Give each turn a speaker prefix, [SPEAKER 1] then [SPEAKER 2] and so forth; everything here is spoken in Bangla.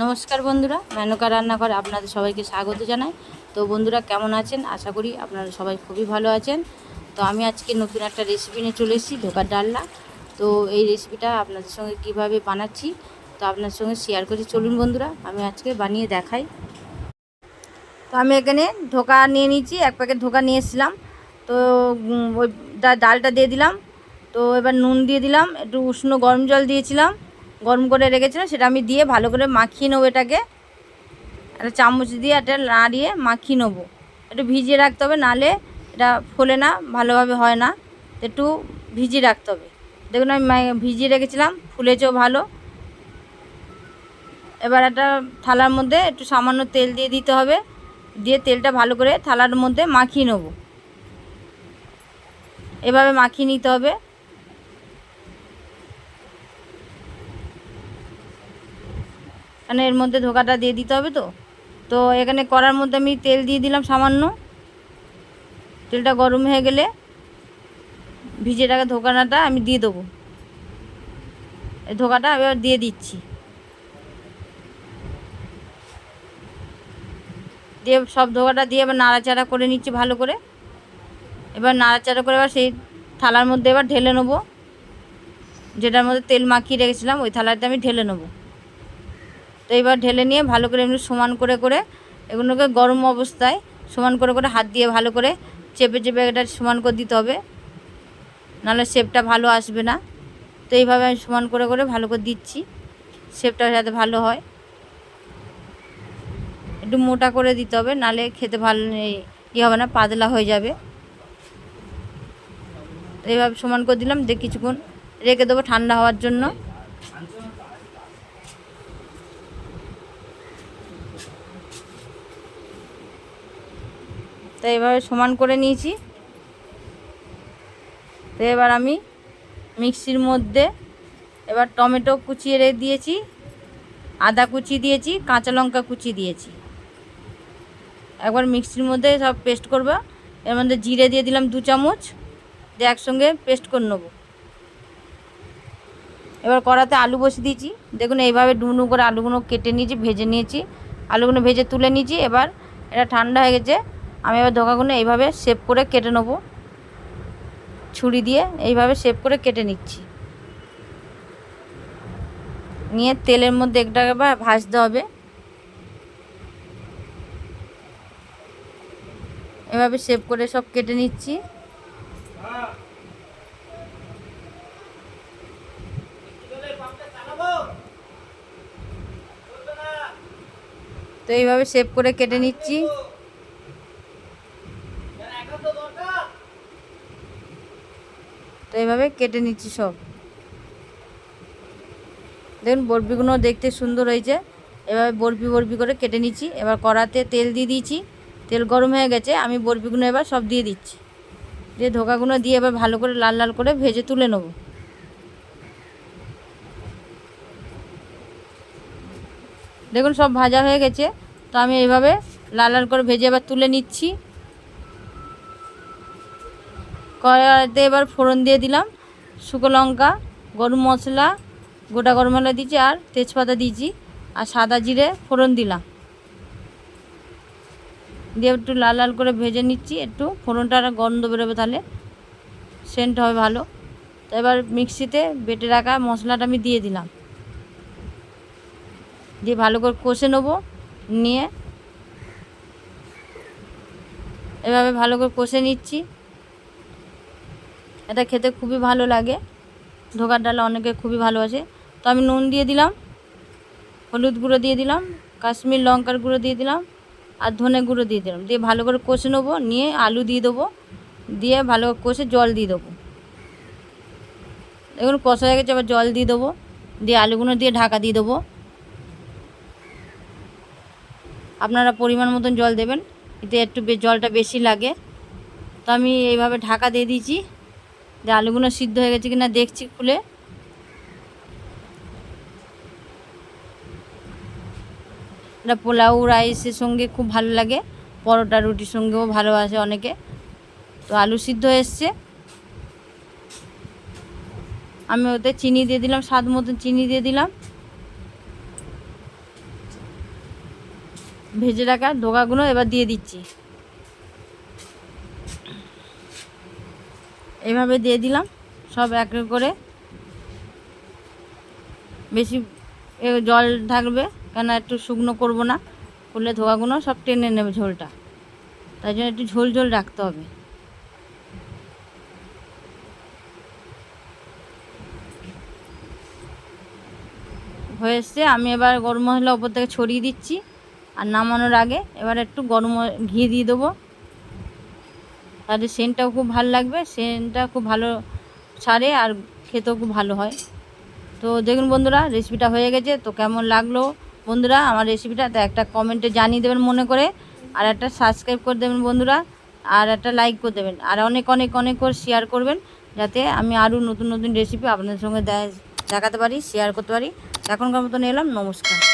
[SPEAKER 1] নমস্কার বন্ধুরা, মেনকা রান্নাঘর আপনাদের সবাইকে স্বাগত জানাই। তো বন্ধুরা, কেমন আছেন? আশা করি আপনারা সবাই খুবই ভালো আছেন। তো আমি আজকে নতুন একটা রেসিপি নিয়ে চলে এসেছি, ধোকার ডালনা। তো এই রেসিপিটা আপনাদের সঙ্গে কীভাবে বানাচ্ছি, তো আপনার সঙ্গে শেয়ার করছি চলুন বন্ধুরা, আমি আজকে বানিয়ে দেখাই। তো আমি এখানে ধোকা নিয়ে নিয়েছি, এক প্যাকেট ধোকা নিয়ে এসেছিলাম। তো ওই ডালটা দিয়ে দিলাম। তো এবার নুন দিয়ে দিলাম, একটু উষ্ণ গরম জল দিয়েছিলাম। গরম করে রেখেছিলাম, সেটা আমি দিয়ে ভালো করে মাখিয়ে নেব এটাকে। একটা চামচ দিয়ে একটা নাড়িয়ে মাখিয়ে নেব। একটু ভিজিয়ে রাখতে হবে, নালে এটা ফোলে না, ভালোভাবে হয় না। একটু ভিজিয়ে রাখতে হবে। দেখুন, আমি ভিজিয়ে রেখেছিলাম ফুলেছেও ভালো। এবার একটা থালার মধ্যে একটু সামান্য তেল দিয়ে দিতে হবে। দিয়ে তেলটা ভালো করে থালার মধ্যে মাখিয়ে নেব। এভাবে মাখিয়ে নিতে হবে। কারণ এর মধ্যে ধোকাটা দিয়ে দিতে হবে তো। তো এখানে করার মধ্যে আমি তেল দিয়ে দিলাম সামান্য। তেলটা গরম হয়ে গেলে ভিজে রাখা ধোকানাটা আমি দিয়ে দেবো। এই ধোকাটা এবার দিয়ে দিচ্ছি। দিয়ে সব ধোকাটা দিয়ে এবার নাড়াচাড়া করে নিচ্ছি ভালো করে। এবার নাড়াচাড়া করে এবার সেই থালার মধ্যে এবার ঢেলে নেব। যেটার মধ্যে তেল মাখিয়ে রেখেছিলাম, ওই থালাতে আমি ঢেলে নেব। তো এবার ঢেলে নিয়ে ভালো করে এমনি সমান করে করে এগুলোকে গরম অবস্থায় সমান করে করে হাত দিয়ে ভালো করে চেপে চেপে এটা সমান করে দিতে হবে। নাহলে শেপটা ভালো আসবে না। তো এইভাবে আমি সমান করে করে ভালো করে দিচ্ছি। শেপটা যাতে ভালো হয়। একটু মোটা করে দিতে হবে নাহলে খেতে ভালো ই হবে না, পাতলা হয়ে যাবে। এইভাবে সমান করে দিলাম, দিয়ে কিছুক্ষণ রেখে দেবো ঠান্ডা হওয়ার জন্য। তো এভাবে সমান করে নিয়েছি। তো এবার আমি মিক্সির মধ্যে এবার টমেটো কুচিয়ে রেখে দিয়েছি, আদা কুচি দিয়েছি, কাঁচা লঙ্কা কুচি দিয়েছি। একবার মিক্সির মধ্যে সব পেস্ট করব। এর মধ্যে জিরে দিয়ে দিলাম দু চামচ, দিয়ে একসঙ্গে পেস্ট করে নেব। এবার কড়াতে আলু বসে দিয়েছি। দেখুন এইভাবে ডুনু করে আলুগুলো কেটে নিয়েছি, ভেজে নিয়েছি। আলুগুলো ভেজে তুলে নিয়েছি। এবার এটা ঠান্ডা হয়ে গেছে আমি এবার ধোকাগুলো এইভাবে শেপ করে কেটে নেব। ছুরি দিয়ে এইভাবে শেপ করে কেটে নিচ্ছি। নিয়ে তেলের মধ্যে একটাকে ভাজতে হবে। এভাবে শেপ করে সব কেটে নিচ্ছি। তো এইভাবে শেপ করে কেটে নিচ্ছি। তো এইভাবে কেটে নিচ্ছি সব। দেখুন, বরফিগুলো দেখতে সুন্দর হয়েছে। এভাবে বরফি বরফি করে কেটে নিচ্ছি। এবার কড়াতে তেল দিয়ে দিয়েছি। তেল গরম হয়ে গেছে। আমি বরফিগুলো এবার সব দিয়ে দিচ্ছি। দিয়ে ধোকাগুলো দিয়ে এবার ভালো করে লাল লাল করে ভেজে তুলে নেব। দেখুন, সব ভাজা হয়ে গেছে। তো আমি এইভাবে লাল লাল করে ভেজে এবার তুলে নিচ্ছি। কড়াইতে এবার ফোড়ন দিয়ে দিলাম। শুকনো লঙ্কা, গরম মশলা, গোটা গরম মশলা দিয়েছি আর তেজপাতা দিয়েছি আর সাদা জিরে ফোড়ন দিলাম। দিয়ে একটু লাল লাল করে ভেজে নিচ্ছি। একটু ফোড়নটা গন্ধ বেরোবে তাহলে। সেন্ট হবে ভালো। তো এবার মিক্সিতে বেটে রাখা মশলাটা আমি দিয়ে দিলাম। দিয়ে ভালো করে কষে নেব, নিয়ে। এভাবে ভালো করে কষে নিচ্ছি। এটা খেতে খুবই ভালো লাগে। ধোকার ডাল অনেকে খুবই ভালোবাসে। তো আমি নুন দিয়ে দিলাম, হলুদ গুঁড়ো দিয়ে দিলাম, কাশ্মীর লঙ্কার গুঁড়ো দিয়ে দিলাম, আর ধনে গুঁড়ো দিয়ে দিলাম। দিয়ে ভালো করে কষে নেব, নিয়ে আলু দিয়ে দেবো, দিয়ে ভালো করে কষে জল দিয়ে দেবো। দেখুন কষা হয়ে গেছে আবার জল দিয়ে দেবো, দিয়ে আলুগুলো দিয়ে ঢাকা দিয়ে দেবো। আপনারা পরিমাণ মতন জল দেবেন, এতে একটু জলটা বেশি লাগে। তো আমি এইভাবে ঢাকা দিয়ে দিয়েছি। যে আলুগুলো সিদ্ধ হয়ে গেছে কিনা দেখছি খুলে। এটা পোলাও, রাইসের সঙ্গে খুব ভালো লাগে। পরোটা, রুটির সঙ্গেও ভালোবাসে অনেকে। তো আলু সিদ্ধ এসছে। আমি ওতে চিনি দিয়ে দিলাম, স্বাদ মতন চিনি দিয়ে দিলাম। ভেজে রাখা ধোকাগুলো এবার দিয়ে দিচ্ছি। এভাবে দিয়ে দিলাম, সব এক করে। বেশি জল থাকবে কেন একটু শুকনো করব না, করলে ধোকাগুলো সব টেনে নেবে ঝোলটা। তাই জন্য একটু ঝোল ঝোল রাখতে হবে। হয়ে এসছে, আমি এবার গরম মশলা ওপর থেকে ছড়িয়ে দিচ্ছি, আর নামানোর আগে এবার একটু গরম ঘি দিয়ে দেবো। তাহলে সেন্টটাও খুব ভালো লাগবে, সেন্টটা খুব ভালো ছাড়ে আর খেতেও খুব ভালো হয়। তো দেখুন বন্ধুরা রেসিপিটা হয়ে গেছে। তো কেমন লাগল বন্ধুরা আমার রেসিপিটা তো একটা কমেন্টে জানিয়ে দেবেন মনে করে। আর একটা সাবস্ক্রাইব করে দেবেন বন্ধুরা, আর একটা লাইক করে দেবেন। আর অনেক অনেক অনেক করে শেয়ার করবেন, যাতে আমি আরও নতুন নতুন রেসিপি আপনাদের সঙ্গে দেখাতে পারি শেয়ার করতে পারি। এখনকার মতন এলাম, নমস্কার।